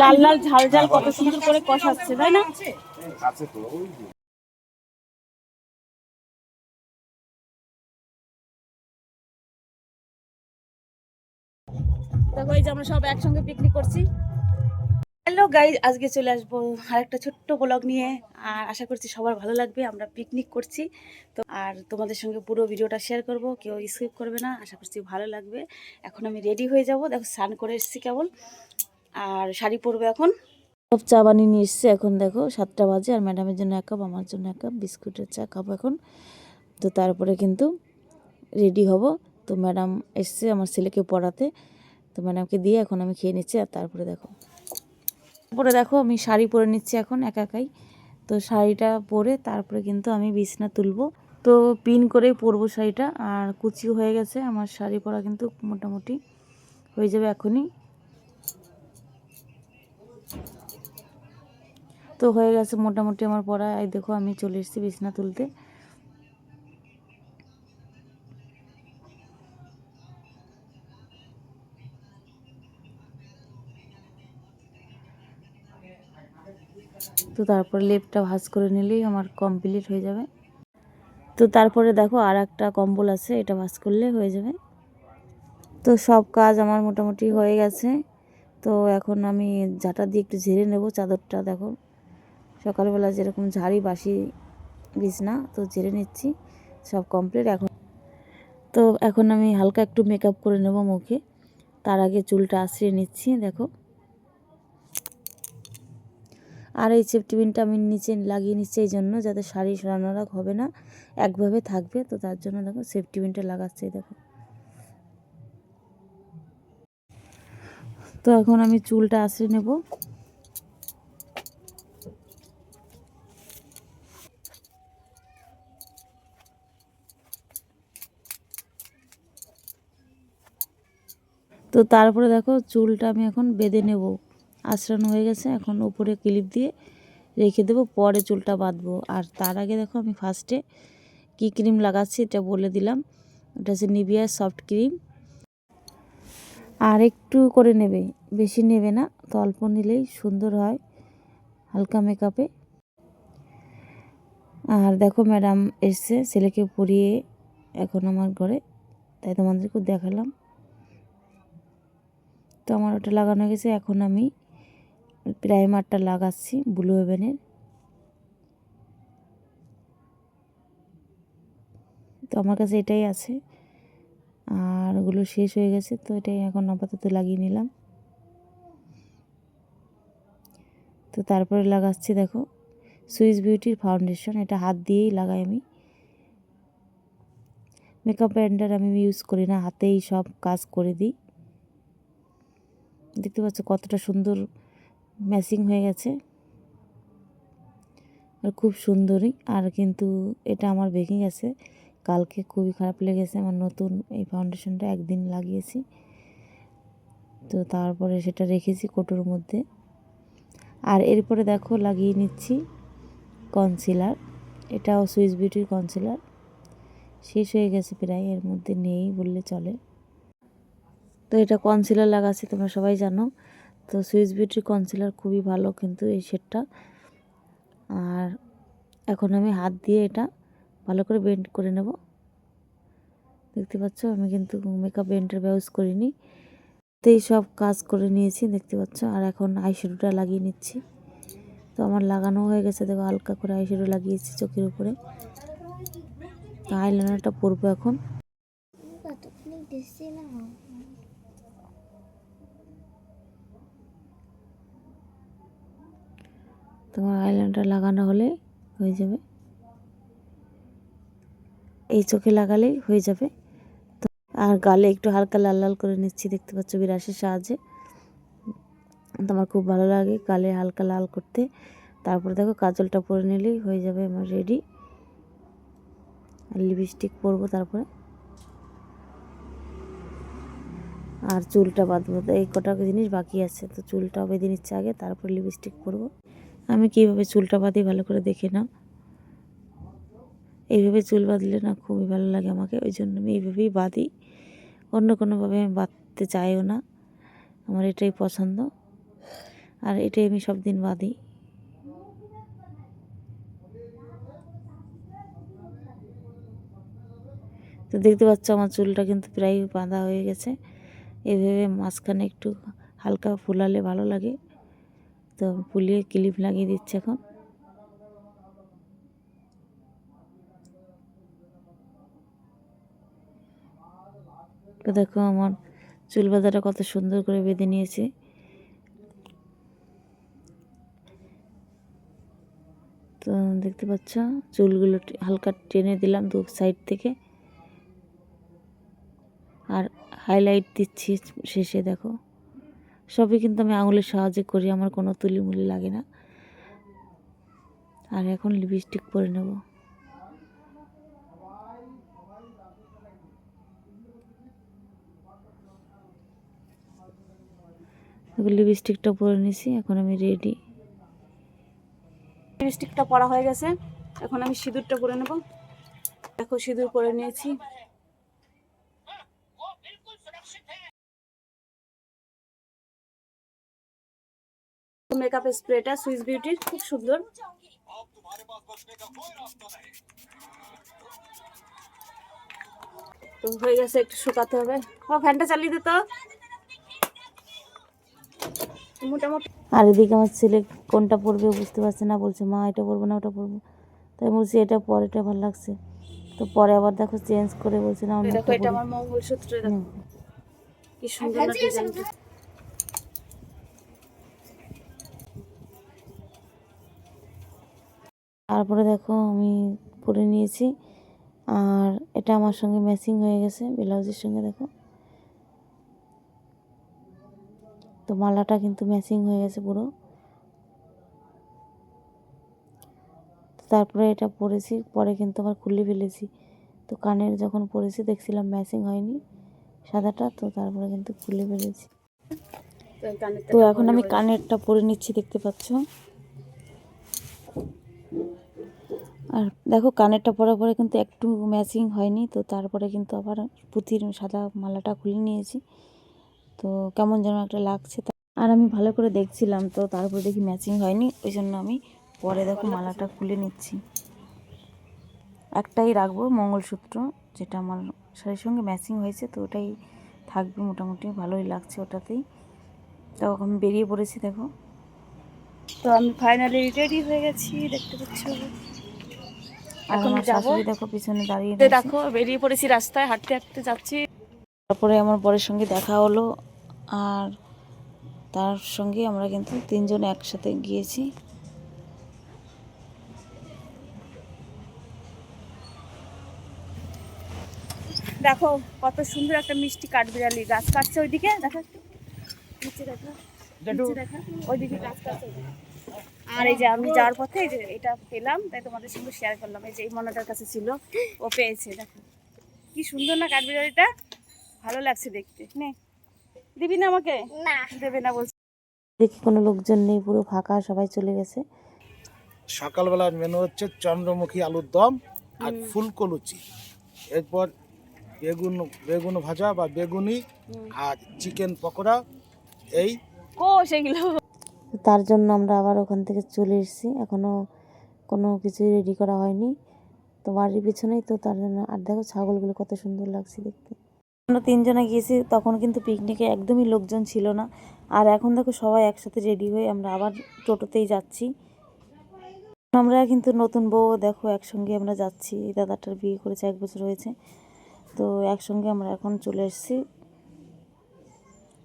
লাল লাল ঝাল ঝাল কত সুন্দর করে কষাচ্ছে, তাই না? আমরা সব একসঙ্গে পিকনিক করছি। আজকে চলে আসব ছোট্ট নিয়ে, আর আশা করছি সবার ভালো লাগবে, আমরা পিকনিক করছি। তো, আর তোমাদের সঙ্গে পুরো ভিডিওটা শেয়ার করব, কেউ স্কিপ করবে না, আশা করছি ভালো লাগবে। এখন আমি রেডি হয়ে যাব, দেখো স্নান করে এসেছি কেবল আর শাড়ি পরবো এখন? সব চা বানিয়ে নিয়ে এসছে। এখন দেখো সাতটা বাজে আর ম্যাডামের জন্য এক কাপ আমার জন্য এক কাপ বিস্কুটের চা খাব এখন। তো তারপরে কিন্তু রেডি হব। তো ম্যাডাম এসছে আমার ছেলেকে পড়াতে। তো ম্যাডামকে দিয়ে এখন আমি খেয়ে নিচ্ছি আর তারপরে দেখো। তারপরে দেখো আমি শাড়ি পরে নিচ্ছি এখন একা একাই। তো শাড়িটা পরে তারপরে কিন্তু আমি বিছনা তুলবো। তো পিন করেই পরবো শাড়িটা। আর কুচিও হয়ে গেছে। আমার শাড়ি পরা কিন্তু মোটামুটি হয়ে যাবে এখনই। তো হয়ে গেছে মোটামুটি আমার পড়া। এই দেখো, আমি চলে এসেছি বিছনা তুলতে। তো তারপরে লেপটা ভাঁজ করে নিলেই আমার কমপ্লিট হয়ে যাবে। তো তারপরে দেখো আর একটা কম্বল আছে, এটা ভাজ করলে হয়ে যাবে। তো সব কাজ আমার মোটামুটি হয়ে গেছে। তো এখন আমি ঝাঁটা দিয়ে একটু ঝেড়ে নেব চাদরটা, দেখো। সকালবেলা যেরকম ঝাড়ি বাসি বিছনা, তো ঝেড়ে নিচ্ছি, সব কমপ্লিট এখন তো এখন আমি হালকা একটু মেকআপ করে নেব মুখে। তার আগে চুলটা আশ্রিয়ে নিচ্ছি, দেখো। আর এই সেফটি পিনটা আমি নিচে লাগিয়ে নিচ্ছি এই জন্য, যাতে শাড়ি সরানোরা হবে না, একভাবে থাকবে। তো তার জন্য দেখো সেফটি পিনটা লাগাচ্ছি, দেখো। তো এখন আমি চুলটা আশ্রিয়ে নেব। তো তারপরে দেখো চুলটা আমি এখন বেঁধে নেব। আশ্রানো হয়ে গেছে, এখন উপরে ক্লিপ দিয়ে রেখে দেবো, পরে চুলটা বাঁধবো। আর তার আগে দেখো আমি ফার্স্টে কী ক্রিম লাগাচ্ছি এটা বলে দিলাম। এটা হচ্ছে নিভিয়া সফট ক্রিম। আর একটু করে নেবে, বেশি নেবে না, তো অল্প নিলেই সুন্দর হয় হালকা মেকআপে আর দেখো ম্যাডাম এসছে, ছেলেকে পরিয়ে এখন আমার ঘরে, তাই তোমাদেরকেও দেখালাম। তো আমার ওটা লাগানো গেছে, এখন আমি প্রাইমারটা লাগাচ্ছি ব্লু হেভেনের তো আমার কাছে এটাই আছে। আর ওগুলো শেষ হয়ে গেছে, তো এটাই এখন আপাতত লাগিয়ে নিলাম। তো তারপরে লাগাচ্ছি দেখো সুইস বিউটির ফাউন্ডেশন এটা হাত দিয়েই লাগাই আমি। মেকআপ ব্যান্ডার আমি ইউজ করি না, হাতেই সব কাজ করে দিই। দেখতে পাচ্ছ কতটা সুন্দর ম্যাচিং হয়ে গেছে। আর খুব সুন্দরই, আর কিন্তু এটা আমার ভেঙে গেছে। কালকে খুবই খারাপ লেগেছে আমার নতুন এই ফাউন্ডেশনটা একদিন লাগিয়েছি। তো তারপরে সেটা রেখেছি কোটোর মধ্যে। আর এরপরে দেখো লাগিয়ে নিচ্ছি কনসিলার এটাও সুইস বিউটির কনসিলার শেষ হয়ে গেছে প্রায়, এর মধ্যে নেই বললে চলে। তো এটা কনসিলার লাগাচ্ছি, তোমরা সবাই জানো। তো সুইস বিউটির কনসিলার খুবই ভালো কিন্তু এই শেডটা আর এখন আমি হাত দিয়ে এটা ভালো করে বেন্ড করে নেব। দেখতে পাচ্ছ, আমি কিন্তু মেকআপ বেন্ডের ব্যবহার করিনি। তো এই সব কাজ করে নিয়েছি, দেখতে পাচ্ছ, আর এখন আইশ্যাডোটা লাগিয়ে নিচ্ছি। তো আমার লাগানো হয়ে গেছে, দেখো, হালকা করে আইশ্যাডো লাগিয়েছি চোখের উপরে। আইলাইনারটা পরবো এখন। তোমার আইলাইনারটা লাগানো হলে হয়ে যাবে। এই চোখে লাগালেই হয়ে যাবে। তো আর গালে একটু হালকা লাল লাল করে নিচ্ছি, দেখতে পাচ্ছ বিরাশের সাহায্যে। তো আমার খুব ভালো লাগে গালে হালকা লাল করতে। তারপরে দেখো কাজলটা পরে নিলেই হয়ে যাবে আমার রেডি আর লিপস্টিক পরবো তারপরে। আর চুলটা বাঁধবো এই কটা জিনিস বাকি আছে, তো চুলটা বেঁধে নিচ্ছে আগে, তারপর লিপস্টিক পরবো। আমি কীভাবে চুলটা বাঁধি ভালো করে দেখে নাও। এইভাবে চুল বাঁধলে না খুবই ভালো লাগে আমাকে, ওই জন্য আমি এইভাবেই বাঁধি। অন্য কোনোভাবে আমি বাঁধতে চাইও না, আমার এটাই পছন্দ। আর এটাই আমি সব দিন বাঁধি। তো দেখতে পাচ্ছ আমার চুলটা কিন্তু প্রায় বাঁধা হয়ে গেছে। এভাবে মাঝখানে একটু হালকা ফুলালে ভালো লাগে। তো ফুলিয়ে ক্লিপ লাগিয়ে দিচ্ছে এখন। তো দেখো আমার চুল বাঁধাটা কত সুন্দর করে বেঁধে নিয়েছে। তো দেখতে পাচ্ছ, চুলগুলো হালকা টেনে দিলাম দু সাইড থেকে। আর হাইলাইট দিচ্ছি শেষে, দেখো। সবই কিন্তু আমি আঙুলের সাহায্যে করি, আমার কোনো তুলি মুলি লাগে না। আর এখন লিপস্টিক পরে নেব। লিপস্টিকটা পরে নিছি, এখন আমি রেডি লিপস্টিকটা পরা হয়ে গেছে, এখন আমি সিঁদুরটা পরে নেব। দেখো, সিঁদুর পরে নিয়েছি। মেকআপ স্প্রেটা সুইস বিউটির খুব সুন্দর। তো হয়ে গেছে, একটু শুকাতে হবে। ও ফ্যানটা চালিয়ে দে তো। মোটামুটি। আর এদিকে আমার ছেলে কোনটা পরবে বুঝতে পারছে না বলছে মা এটা পরবো না ওটা পরবো তাই বলছি এটা পর এটা ভালো লাগছে। তো পরে আবার দেখো চেঞ্জ করে বলছে না দেখো এটা আমার মঙ্গলসূত্র দেখো কি সুন্দর না ডিজাইনটা তারপরে দেখো আমি পরে নিয়েছি আর এটা আমার সঙ্গে ম্যাচিং হয়ে গেছে ব্লাউজের সঙ্গে দেখো। তো মালাটা কিন্তু ম্যাচিং হয়ে গেছে পুরো। তারপরে এটা পরেছি, পরে কিন্তু আবার খুলে ফেলেছি। তো কানের যখন পরেছি, দেখছিলাম ম্যাচিং হয়নি সাদাটা, তো তারপরে কিন্তু খুলে ফেলেছি। তো এখন আমি কানেরটা পরে নিচ্ছি, দেখতে পাচ্ছ? আর দেখো, কানেরটা পরার পরে কিন্তু একটু ম্যাচিং হয়নি, তো তারপরে কিন্তু আবার পুঁথির সাদা মালাটা খুলে নিয়েছি। তো কেমন যেন একটা লাগছে আর আমি ভালো করে দেখছিলাম তো তারপরে দেখি ম্যাচিং হয়নি ওই জন্য আমি পরে দেখো মালাটা খুলে নিচ্ছি। একটাই রাখব মঙ্গলসূত্র যেটা আমার শাড়ির সঙ্গে ম্যাচিং হয়েছে তো ওটাই থাকবে মোটামুটি ভালোই লাগছে ওটাতেই। তো আমি বেরিয়ে পড়েছি দেখো। তো আমি ফাইনালি রেডি হয়ে গেছি দেখতে পাচ্ছ। এখন যাব। দেখো পিছনে দাঁড়িয়ে দেখো বেরিয়ে পড়েছি রাস্তায় হাঁটতে হাঁটতে যাচ্ছি। তারপরে আমার বরের সঙ্গে দেখা হলো আর তার সঙ্গে আমরা কিন্তু তিনজন একসাথে গিয়েছি। দেখো কত সুন্দর একটা মিষ্টি কাঠবিড়ালি গাছ কাটছে ওইদিকে দেখো একটু। নিচে দেখো ওইদিকে গাছ কাটছে। ওইদিকে। আর এই যে আমি যাওয়ার পথে যে এটা পেলাম তাই তোমাদের সঙ্গে শেয়ার করলাম। এই যে এই মনাটার কাছে ছিল ও পেয়েছে দেখো। কি সুন্দর না কাঠবিড়ালিটা? লাগছে দেখতে নে। দিবি না আমাকে? না। দেবে না বলছে। দেখি কোনো লোকজন নেই পুরো ফাঁকা সবাই চলে গেছে। সকালবেলার মেনু হচ্ছে চন্দ্রমুখী আলুর দম আর ফুলকো লুচি এরপর বেগুন বেগুন ভাজা বা বেগুনি আর চিকেন পকোড়া এই কো সেগুলো তার জন্য আমরা আবার ওখান থেকে চলে এসেছি। এখনও কোনো কিছুই রেডি করা হয়নি। তো বাড়ির পিছনেই তো তার জন্য। আর দেখো ছাগলগুলো কত সুন্দর লাগছে দেখতে। আমরা তিনজনে গিয়েছি, তখন কিন্তু পিকনিকে একদমই লোকজন ছিল না। আর এখন দেখো সবাই একসাথে রেডি হয়ে আমরা আবার টোটোতেই যাচ্ছি। আমরা কিন্তু নতুন বউ, দেখো একসঙ্গে আমরা যাচ্ছি। দাদাটার বিয়ে করেছে, এক বছর হয়েছে। তো একসঙ্গে আমরা এখন চলে এসেছি।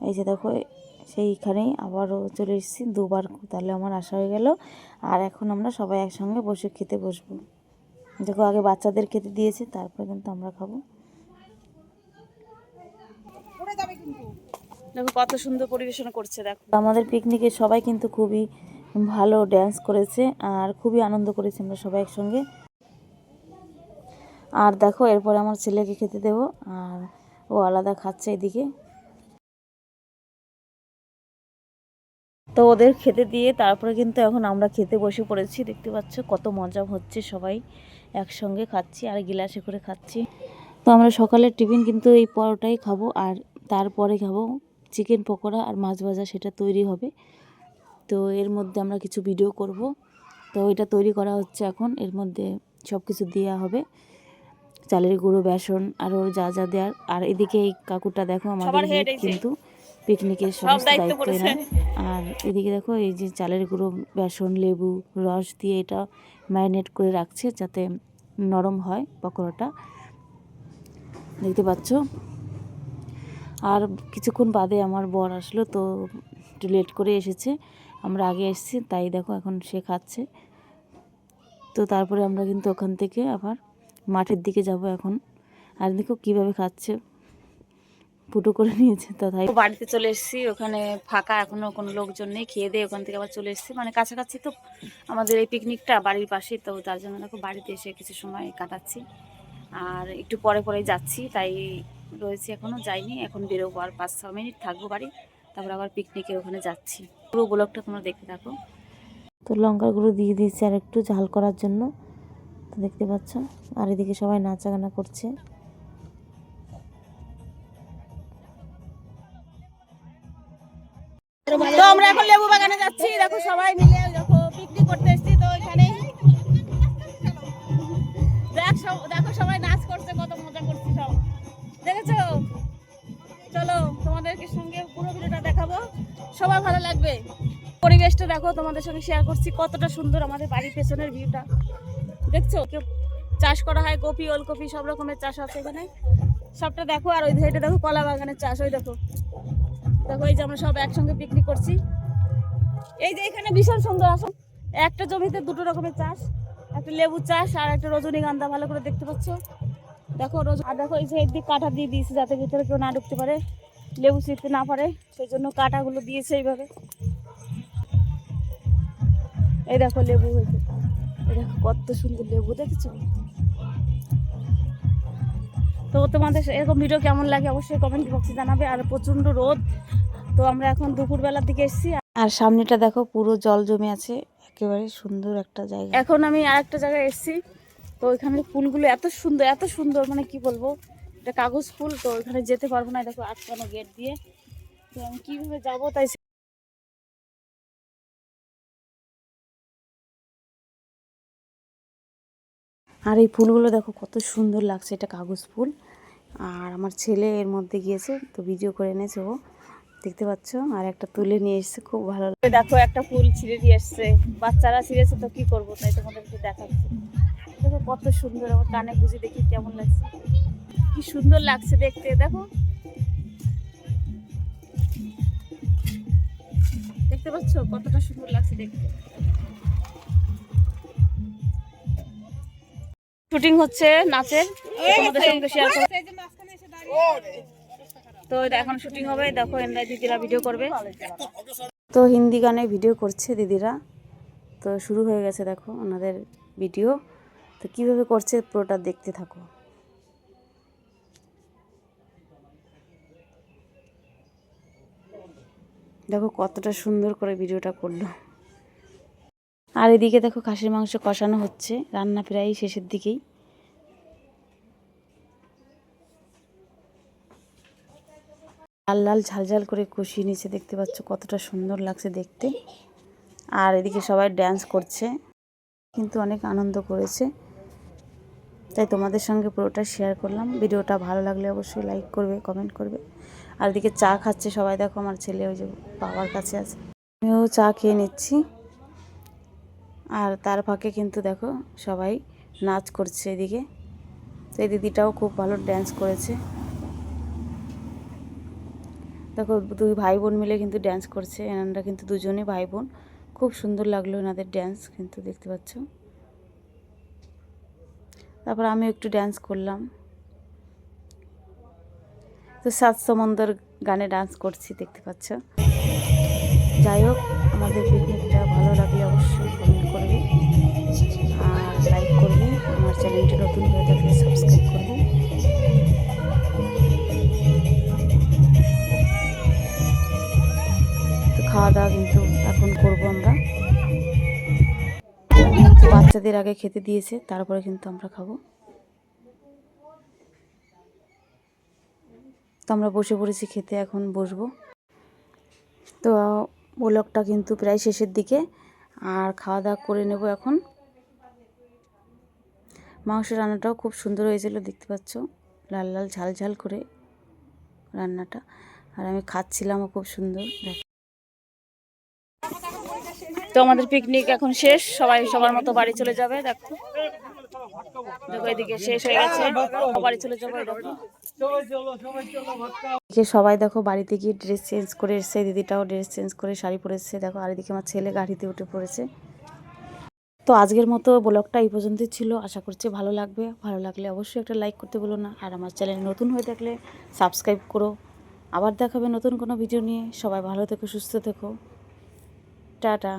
এই যে দেখো, সেইখানেই আবারও চলে এসেছি দুবার। তাহলে আমার আশা হয়ে গেল। আর এখন আমরা সবাই একসঙ্গে বসে খেতে বসবো। দেখো আগে বাচ্চাদের খেতে দিয়েছে, তারপরে কিন্তু আমরা খাব। দেখো কত সুন্দর পরিবেশনা করছে, দেখো। আমাদের পিকনিকে সবাই কিন্তু খুবই ভালো ড্যান্স করেছে আর খুবই আনন্দ করেছি আমরা সবাই একসঙ্গে। আর দেখো, এরপরে আমার ছেলেকে খেতে দেবো আর ও আলাদা খাচ্ছে এদিকে। তো ওদের খেতে দিয়ে তারপরে কিন্তু এখন আমরা খেতে বসে পড়েছি, দেখতে পাচ্ছ কত মজা হচ্ছে সবাই একসঙ্গে খাচ্ছি আর গিলাসে করে খাচ্ছি। তো আমরা সকালের টিফিন কিন্তু এই পরোটাই খাব আর তারপরে খাব চিকেন পকোড়া আর মাছ ভাজা সেটা তৈরি হবে। তো এর মধ্যে আমরা কিছু ভিডিও করব। তো এটা তৈরি করা হচ্ছে এখন। এর মধ্যে সব কিছু দেওয়া হবে। চালের গুঁড়ো বেসন আরও যা যা দেওয়ার আর এদিকে এই কাকুটা দেখো আমাদের। কিন্তু পিকনিকের সব সমস্ত দায়িত্ব দায়িত্ব নেয় আর এদিকে দেখো এই যে চালের গুঁড়ো বেসন লেবু রস দিয়ে এটা ম্যারিনেট করে রাখছে যাতে নরম হয় পকোড়াটা। দেখতে পাচ্ছ? আর কিছুক্ষণ বাদে আমার বর আসলো, তো একটু লেট করে এসেছে। আমরা আগে এসেছি, তাই দেখো এখন সে খাচ্ছে। তো তারপরে আমরা কিন্তু ওখান থেকে আবার মাঠের দিকে যাব এখন। আর দেখো কীভাবে খাচ্ছে। ফুটো করে নিয়েছে, তো তাই। বাড়িতে চলে এসেছি, ওখানে ফাঁকা এখনও কোনো লোকজন নেই। খেয়ে দিয়ে ওখান থেকে আবার চলে এসেছি। মানে কাছাকাছি তো আমাদের এই পিকনিকটা বাড়ির পাশেই, তো তার জন্য দেখো বাড়িতে এসে কিছু সময় কাটাচ্ছি। আর একটু পরে পরে যাচ্ছি, তাই রয়েছে এখনও যাইনি। এখন বেরোবো আর পাঁচ ছ মিনিট থাকব বাড়ি, তারপর আবার পিকনিকের ওখানে যাচ্ছি। পুরো ব্লগটা তোমরা দেখতে থাকো। তো লঙ্কার গুঁড়ো দিয়ে দিয়েছি আর একটু ঝাল করার জন্য, তো দেখতে পাচ্ছ? আর এদিকে সবাই নাচাগানা করছে। তো আমরা এখন লেবু বাগানে যাচ্ছি। দেখো সবাই মিলে দেখো পিকনিক করতে ভালো লাগবে। পরিবেশটা দেখো, তোমাদের সঙ্গে শেয়ার করছি, কতটা সুন্দর আমাদের বাড়ির পেছনের ভিউটা দেখছ? চাষ করা হয়, কপি, ওলকপি, সব রকমের চাষ আছে এখানে। সবটা দেখো, আর ওই সাইডে দেখো, কলা বাগানের চাষ, ওই দেখো। দেখো, এই যে আমরা সব একসঙ্গে পিকনিক করছি। এই যে এখানে ভীষণ সুন্দর আসন একটা জমিতে দুটো রকমের চাষ, একটা লেবু চাষ আর একটা রজনীগন্ধা, ভালো করে দেখতে পাচ্ছ। দেখো, রোজ আর দেখো, এই যে কাঁটা দিয়ে দিয়েছে, যাতে ভিতরে কেউ না ঢুকতে পারে। লেবু ছিঁড়তে না পারে, সেই জন্য কাঁটাগুলো দিয়েছে এইভাবে। এই দেখো লেবু হয়েছে। এই দেখো কত সুন্দর লেবু, দেখেছ? তো তোমাদের এরকম ভিডিও কেমন লাগে অবশ্যই কমেন্ট বক্সে জানাবে। আর প্রচণ্ড রোদ, তো আমরা এখন দুপুরবেলার দিকে এসেছি। আর সামনেটা দেখো, পুরো জল জমে আছে, একেবারে সুন্দর একটা জায়গা। এখন আমি আর একটা জায়গায় এসেছি, তো ওইখানে ফুলগুলো এত সুন্দর এত সুন্দর মানে কি বলব? এটা কাগজ ফুল, তো ওইখানে যেতে পারব না, দেখো আটকানো গেট দিয়ে। তো আমি কীভাবে যাব তাই আর এই ফুলগুলো দেখো কত সুন্দর লাগছে, এটা কাগজ ফুল। আর আমার ছেলে এর মধ্যে গিয়েছে, তো ভিডিও করে এনেছে ও। দেখতে পাচ্ছ? আর একটা তুলে নিয়ে এসেছে, খুব ভালো এই দেখো একটা ফুল ছিঁড়ে দিয়ে এসছে। বাচ্চারা ছিঁড়েছে, তো কি করব তাই তোমাদেরকে দেখাচ্ছি। দেখো কত সুন্দর, আমার কানে গুঁজে দেখি কেমন লাগছে। কি সুন্দর লাগছে দেখতে দেখো। দেখতে পাচ্ছ? কতটা সুন্দর লাগছে দেখতে। শুটিং হচ্ছে নাচের তোমাদের সঙ্গে শেয়ার তো এখন শুটিং হবে দেখো এনরা দিদিরা ভিডিও করবে। তো হিন্দি গানে ভিডিও করছে দিদিরা। তো শুরু হয়ে গেছে দেখো ওনাদের ভিডিও তো কীভাবে করছে পুরোটা দেখতে থাকো। দেখো কতটা সুন্দর করে ভিডিওটা করল। আর এদিকে দেখো খাসির মাংস কষানো হচ্ছে, রান্না প্রায় শেষের দিকেই। লাল লাল ঝাল ঝাল করে কষিয়ে নিচে দেখতে পাচ্ছ কতটা সুন্দর লাগছে দেখতে। আর এদিকে সবাই ড্যান্স করছে, কিন্তু অনেক আনন্দ করেছে। তাই তোমাদের সঙ্গে পুরোটা শেয়ার করলাম। ভিডিওটা ভালো লাগলে অবশ্যই লাইক করবে কমেন্ট করবে। আর এদিকে চা খাচ্ছে সবাই। দেখো আমার ছেলে ওই যে বাবার কাছে আছে। আমিও চা খেয়ে নিচ্ছি। আর তার ফাঁকে কিন্তু দেখো সবাই নাচ করছে এদিকে। তো এই দিদিটাও খুব ভালো ড্যান্স করেছে। দেখো দুই ভাই বোন মিলে কিন্তু ড্যান্স করছে। এনারা কিন্তু দুজনে ভাই বোন খুব সুন্দর লাগল এনাদের ড্যান্স কিন্তু দেখতে পাচ্ছ। তারপর আমি একটু ড্যান্স করলাম। তো সাত সমন্দর গানে ডান্স করছি, দেখতে পাচ্ছ। যাই হোক, আমাদের পিকনিকটা ভালো লাগলে অবশ্যই কমেন্ট করবে আর লাইক করবে আমার চ্যানেলটি নতুন হয়ে থাকলে সাবস্ক্রাইব করবে তো খাওয়া দাওয়া কিন্তু এখন করব আমরা। বাচ্চাদের আগে খেতে দিয়েছে, তারপরে কিন্তু আমরা খাব। তো আমরা বসে পড়েছি খেতে, এখন বসবো। তো ব্লগটা কিন্তু প্রায় শেষের দিকে, আর খাওয়া দাওয়া করে নেব এখন। মাংস রান্নাটাও খুব সুন্দর হয়েছিল, দেখতে পাচ্ছ? লাল লাল, ঝাল ঝাল করে রান্নাটা। আর আমি খাচ্ছিলামও খুব সুন্দর তো আমাদের পিকনিক এখন শেষ, সবাই সবার মতো বাড়ি চলে যাবে, দেখো। সবাই দেখো বাড়িতে গিয়ে ড্রেস চেঞ্জ করে এসছে। দিদিটাও ড্রেস চেঞ্জ করে শাড়ি পরেছে, দেখো। আর এদিকে আমার ছেলে গাড়িতে উঠে পড়েছে। তো আজকের মতো ব্লগটা এই পর্যন্তই ছিল। আশা করছি ভালো লাগবে। ভালো লাগলে অবশ্যই একটা লাইক করতে বলো না। আর আমার চ্যানেল নতুন হয়ে থাকলে সাবস্ক্রাইব করো। আবার দেখাবে নতুন কোনো ভিডিও নিয়ে। সবাই ভালো থেকো, সুস্থ থেকো। টাটা।